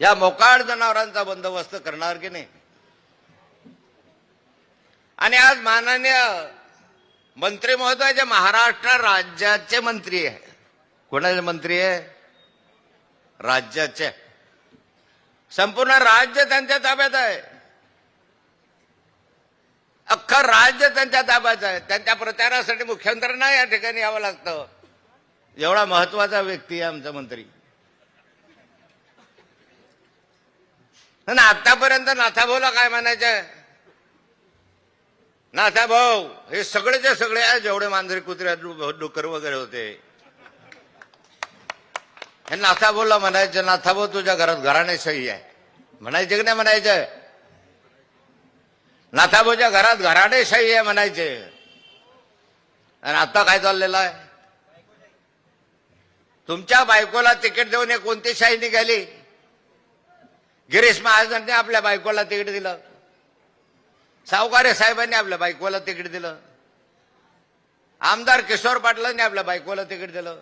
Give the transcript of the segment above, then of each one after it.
या मोकाळ जनावरांचा बंदोबस्त करणार की नाही? आणि आज माननीय मंत्री महोदय महाराष्ट्र राज्याचे मंत्री आहे. कोणाचे मंत्री आहे? राज्याचे. संपूर्ण राज्य त्यांच्या ताब्यात आहे. अख्खं राज्य त्यांच्या ताब्यात आहे. त्यांच्या प्रचारासाठी मुख्यमंत्र्यांना या ठिकाणी यावं लागतं. एवढा महत्त्वाचा व्यक्ती आहे आमचा मंत्री. आणि आतापर्यंत नाथाभाऊला काय म्हणायचं? नाथाभाऊ हे सगळेचे सगळे आहे जेवढे मांजरी कुत्रे डु- डुकर वगैरे होते. हे नाथाभाऊला म्हणायचं नाथाभाऊ तुझ्या घरात घराणे सही आहे. म्हणायचे की नाही म्हणायचं? नाथाभाऊच्या घरात घराने सही आहे म्हणायचे. आणि आता काय चाललेलं आहे? तुमच्या बायकोला तिकीट देऊन हे कोणती शाही निघाली? गिरीश महाजनने आपल्या बायकोला तिकीट दिलं. सावकारे साहेबांनी आपल्या बायकोला तिकीट दिलं. आमदार किशोर पाटलांनी आपल्या बायकोला तिकीट दिलं.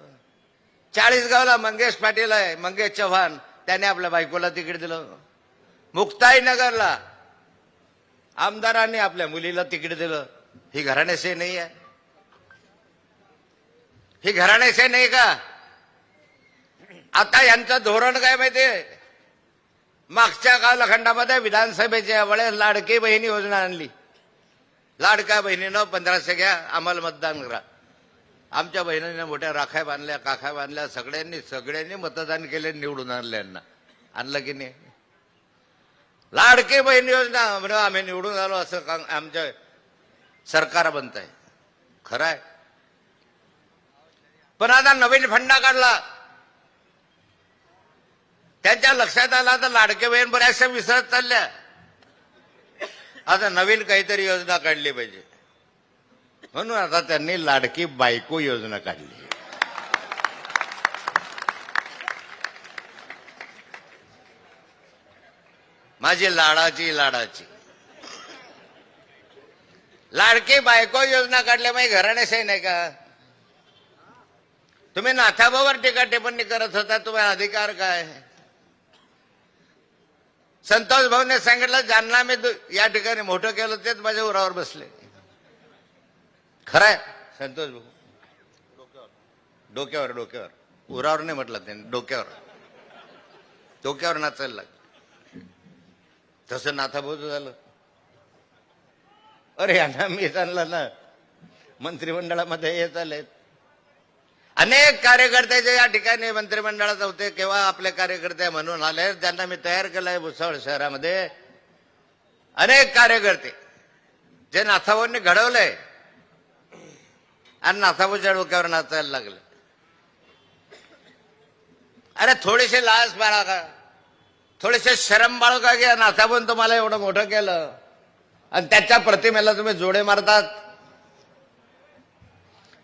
चाळीसगावला मंगेश पाटील आहे मंगेश चव्हाण त्याने आपल्या बायकोला तिकीट दिलं. मुक्ताईनगरला आमदारांनी आपल्या मुलीला तिकीट दिलं. ही घराण्याशी नाही आहे. ही घराण्याशी नाही का? आता यांचं धोरण काय माहितीये मागच्या कालखंडामध्ये विधानसभेच्या वेळेस लाडकी बहिणी योजना आणली. लाडक्या बहिणीनं पंधराशे घ्या आम्हाला मतदान करा. आमच्या बहिणीने मोठ्या राखाय बांधल्या काखाय बांधल्या सगळ्यांनी सगळ्यांनी मतदान केले निवडून आणले यांना. आणलं की नाही? लाडकी बहीण योजना म्हणून आम्ही निवडून आलो असं का आमच्या सरकार बनत आहे खरं आहे पण आता नवीन फंडा काढला. त्यांच्या लक्षात आलं आता लाडके बहीण बऱ्याचशा विसरत चालल्या आता नवीन काहीतरी योजना काढली पाहिजे. म्हणून आता त्यांनी लाडकी बायको योजना काढली. माझी लाडाची लाडाची. लाडकी बायको योजना काढल्यामुळे म्हणजे घराण्याशाही नाही का? तुम्ही नाथाभाऊवर टीका टिप्पणी करत होता तुम्हाला अधिकार काय? संतोष भाऊने सांगितलं ज्यांना मी या ठिकाणी मोठं केलं तेच माझ्या उरावर बसले. खरंय? संतोष भाऊ. डोक्यावर डोक्यावर. उरावर नाही म्हटलं त्यांनी डोक्यावर. डोक्यावर नाचायला लागलं. तसं नाथाभाऊचं झालं. अरे यांना मी त्यांना ना मंत्रिमंडळामध्ये येत आलेत अनेक कार्यकर्ते जे या ठिकाणी मंत्रिमंडळात होते केव्हा आपले कार्यकर्ते म्हणून आले त्यांना मी तयार केलंय भुसावळ शहरामध्ये. अनेक कार्यकर्ते जे नाथाभाऊंनी घडवलंय आणि नाथाभाऊच्या डोक्यावर नाचायला लागले. अरे थोडेसे लाज बाळा का थोडेसे शरम बाळगा की नाथाभाऊन तुम्हाला एवढं मोठं केलं. आणि त्याच्या प्रतिमेला तुम्ही जोडे मारतात.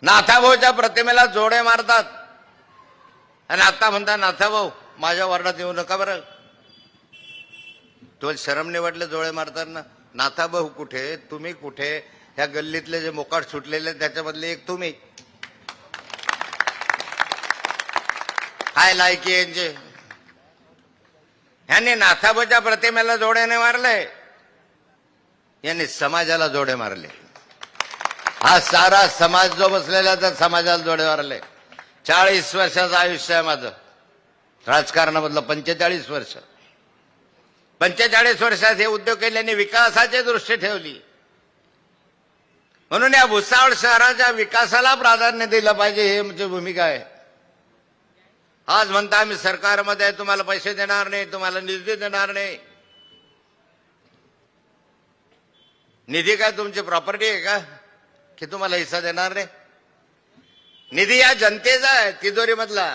नाथाभाऊच्या प्रतिमेला जोडे मारतात. आणि आता म्हणता नाथाभाऊ माझ्या वर्णात येऊ नका बरं. तो शरम निवडले जोडे मारताना नाथाभाऊ कुठे? तुम्ही कुठे? ह्या गल्लीतले जे मोकाट सुटलेले त्याच्यामधले एक तुम्ही. काय लायकी यांचे? ह्यांनी नाथाबाच्या प्रतिमेला जोड्याने मारले यांनी समाजाला जोडे मारले. हा सारा समाज जो बसलेला त्या समाजाला जोडेवर आले चाळीस वर्षाचं आयुष्य आहे माझं. राजकारणामधलं पंचेचाळीस वर्ष. पंचेचाळीस वर्षात हे उद्योग केल्याने विकासाची दृष्टी ठेवली. म्हणून या भुसावळ शहराच्या विकासाला प्राधान्य दिलं पाहिजे हे म्हणजे भूमिका आहे. आज म्हणता आम्ही सरकारमध्ये तुम्हाला पैसे देणार नाही तुम्हाला निधी देणार नाही. निधी काय तुमची प्रॉपर्टी आहे का? की तुम्हाला हिस्सा देणार नाही? निधी या जनतेचा आहे तिजोरी मधला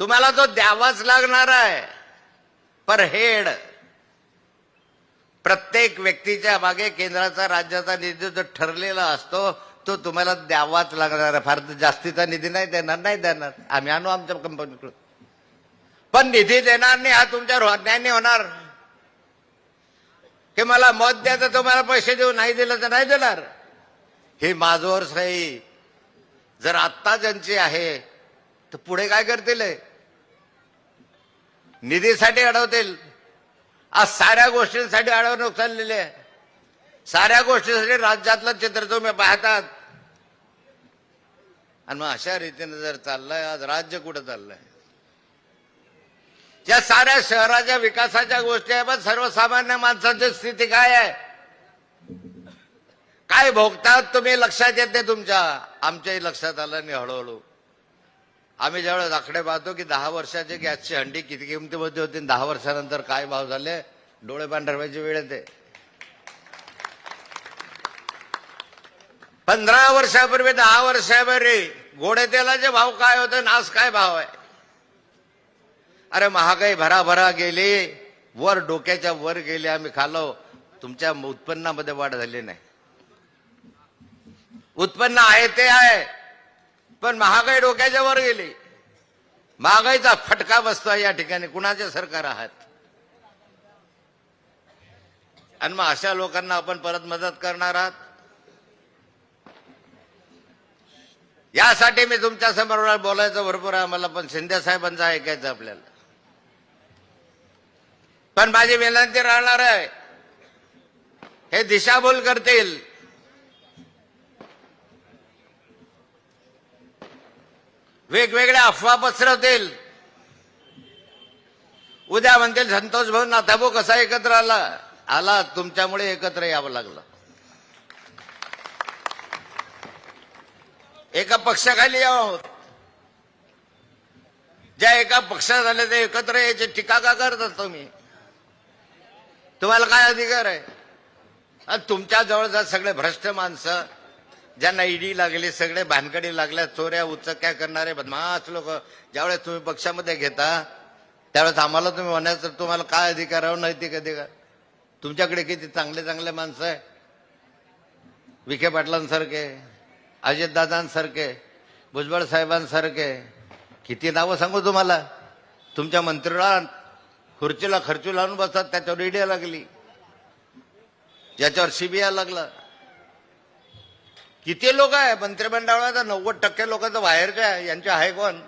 तुम्हाला तो द्यावाच लागणार आहे पर हेड. प्रत्येक व्यक्तीच्या मागे केंद्राचा राज्याचा निधी जो ठरलेला असतो तो तुम्हाला द्यावाच लागणार आहे. फार जास्तीचा निधी नाही देणार नाही देणार. आम्ही आणू आमच्या कंपनीकडून पण निधी देणार नाही हा तुमच्यावर अन्याय नाही होणार. की मला मत द्यायचं तर तुम्हाला पैसे देऊ नाही दिलं तर नाही देणार. हे माझवर सही. जर आत्ता ज्यांची आहे तर पुढे काय करतील? निधीसाठी अडवतील. आज साऱ्या गोष्टींसाठी अडवणूक चाललेली आहे. साऱ्या गोष्टीसाठी राज्यातलं चित्र तुम्ही पाहतात. आणि मग अशा रीतीने जर चाललंय आज राज्य कुठं चाललंय? या साऱ्या शहराच्या विकासाच्या गोष्टी आहे पण सर्वसामान्य माणसाची स्थिती काय आहे? काय भोगतात तुम्ही? लक्षात येत नाही तुमच्या. आमच्याही लक्षात आलं नाही हळूहळू. आम्ही ज्यावेळेस आकडे पाहतो की दहा वर्षाचे गॅसची हंडी किती किमतीमध्ये होती दहा वर्षानंतर काय भाव झाले? डोळे पांढरवायची वेळ येते. पंधरा वर्षापूर्वी दहा वर्षापूर्वी गोडे तेलाचे भाव काय होते नास आज काय भाव आहे? अरे महागाई भराभरा गेली. वर डोक्याच्या वर गेले आम्ही खालो तुमच्या उत्पन्नामध्ये वाढ झाली नाही. उत्पन्न आहे ते आहे पण महागाई डोक्याच्या वर गेली. महागाईचा फटका बसतो या ठिकाणी. कुणाचे सरकार आहात? आणि मग अशा लोकांना आपण परत मदत करणार आहात? यासाठी मी तुमच्यासमोर बोलायचं भरपूर आहे. मला पण शिंदे साहेबांचं ऐकायचं आपल्याला. पण माझी विनंती राहणार आहे. हे दिशाभूल करतील. वेगवेगळ्या अफवा पसरवतील. उद्या म्हणतील संतोष भाऊ नाथाभाऊ कसा एकत्र आला? आला तुमच्यामुळे एकत्र यावं लागलं. एका पक्षाखाली आहोत ज्या एका पक्षात आले ते एकत्र यायचे टीका का करतात तुम्ही? तुम्हाला काय अधिकार आहे? तुमच्या जवळचा सगळे भ्रष्ट माणसं ज्यांना ईडी लागली सगळे भानकडी लागल्या चोऱ्या उचक्या करणारे बदमाश लोक ज्यावेळेस तुम्ही पक्षामध्ये घेता त्यावेळेस आम्हाला तुम्ही म्हणायचं तुम्हाला काय अधिकार आहे? हो, नैतिक अधिकार. तुमच्याकडे किती चांगले चांगले माणसं आहे? विखे पाटलांसारखे अजितदादांसारखे भुजबळ साहेबांसारखे. किती नावं सांगू तुम्हाला? तुमच्या मंत्रिला खुर्चीला खर्चू लावून बसतात त्याच्यावर ईडी लागली. ज्याच्यावर सीबीआय लागला. किती लोक आहे? मंत्रिमंडळात नव्वद टक्के लोक तर बाहेरचे आहे यांचे आहे कोण?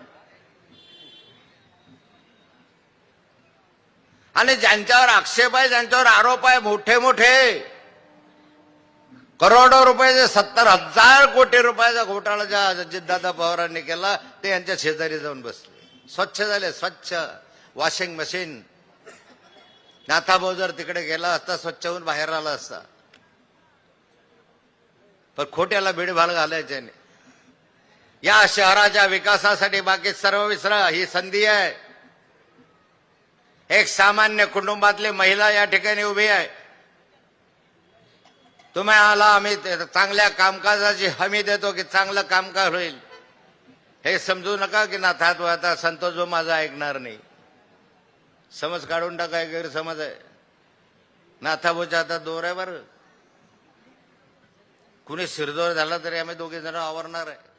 आणि ज्यांच्यावर आक्षेप आहे ज्यांच्यावर आरोप आहे मोठे मोठे. करोडो रुपयाचे सत्तर हजार कोटी रुपयाचा घोटाळा ज्या अजितदादा पवारांनी केला ते यांच्या शेजारी जाऊन बसले. स्वच्छ झाले स्वच्छ. वॉशिंग मशीन नाथाभाऊ जर तिकडे गेला असता स्वच्छ होऊन बाहेर आला असता. पण खोट्याला भीडभाड घालायचे या शहराच्या विकासासाठी बाकी सर्व विसरा ही संधी आहे. एक सामान्य कुटुंबातली महिला या ठिकाणी उभी आहे. तुम्ही आला आम्ही चांगल्या कामकाजाची हमी देतो की चांगलं कामकाज होईल. हे समजू नका की नाथात आता संतोष जो माझा ऐकणार नाही. समज काढून टाकाय गैरसमज आहे. नाथाभोच्या आता दोर आहे बरं. कुणी शिरदोर झाला तरी आम्ही दोघे जण आवरणार आहे.